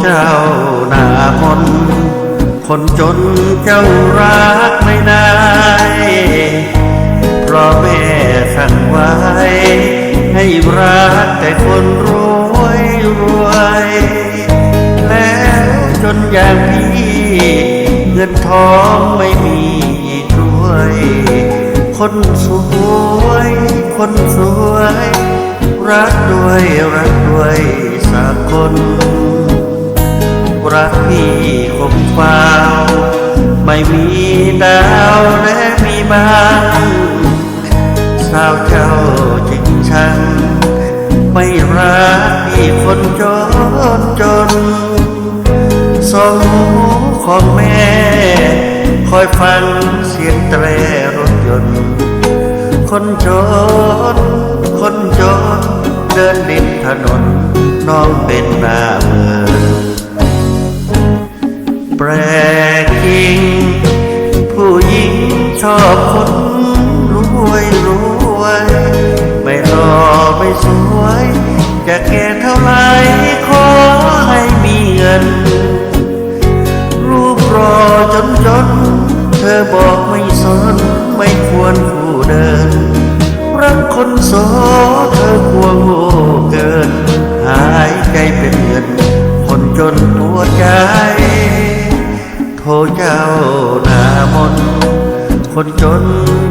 เจ้าหน้ามนคนจนเจ้ารักไม่ได้เพราะแม่สั่งไว้ ให้รักแต่คนรวยรวย แล้วจนอย่างพี่เงินทองไม่มีด้วย คนสวย คนสวย รักด้วยรักด้วยสักคน รักพี่คงเฝ้าไม่มีดาวและมีบางสาวเจ้าจริงชัง ไม่รักพี่คนจนจนสองหูของแม่ คอยฟังเสียงแตรรถยนต์ คนจน คนจน เดินริมถนนน้องเป็นหน้าเมือง แปลกจริง ผู้หญิงชอบคนรวยรวย ไม่รอไม่สวย จะแก่เท่าไรขอให้มีเงิน รูปรอจนจน เธอบอกไม่สน ไม่ควรผู้เดิน รักคนโสเธอกลัวโง่เกิน หายใจเป็นเงินคนจนปวดใจ เจ้าหน้ามนคนจน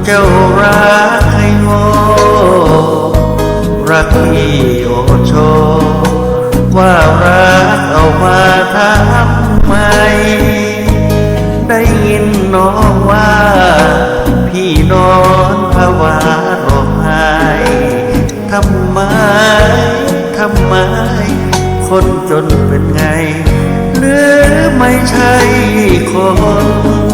เจ้ารักให้โง่รักที่โอโช ว่ารักเอามาทำไม ได้ยินน้องว่า พี่นอนภาวะร้องไห้ทำไม ทำไม คนจนเป็นไง หรือไม่ใช่คน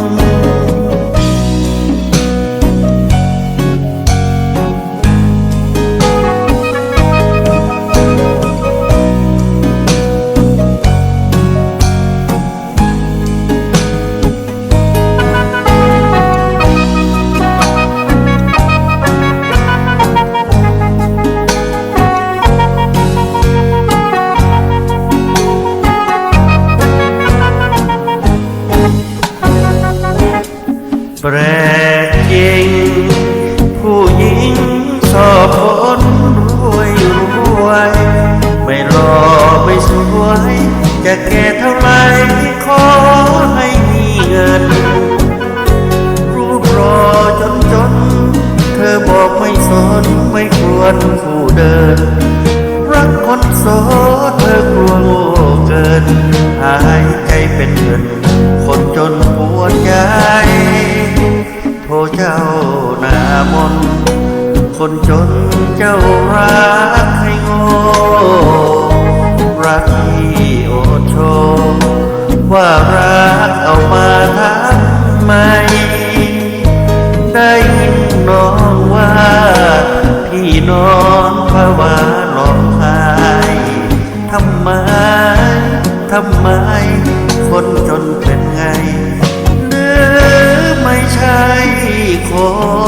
แปลกจริง ผู้หญิงชอบคนรวยรวย ไม่รอไม่สวย จะแก่เท่าไรขอให้มีเงิน รูปรอจนจน เธอบอกไม่สนไม่ควรผู้เดิน รักคนโสดเธอกลัวโง่เกิน หายใจเป็นเงิน คนจนปวดใจ เจ้าหน้ามน คนจนเจ้ารักให้โง่รักที่โอโชว่ารักเอามาทำไม ได้ยินน้องว่า พี่นอนภาวะร้องไห้ทำไม ทำไม เ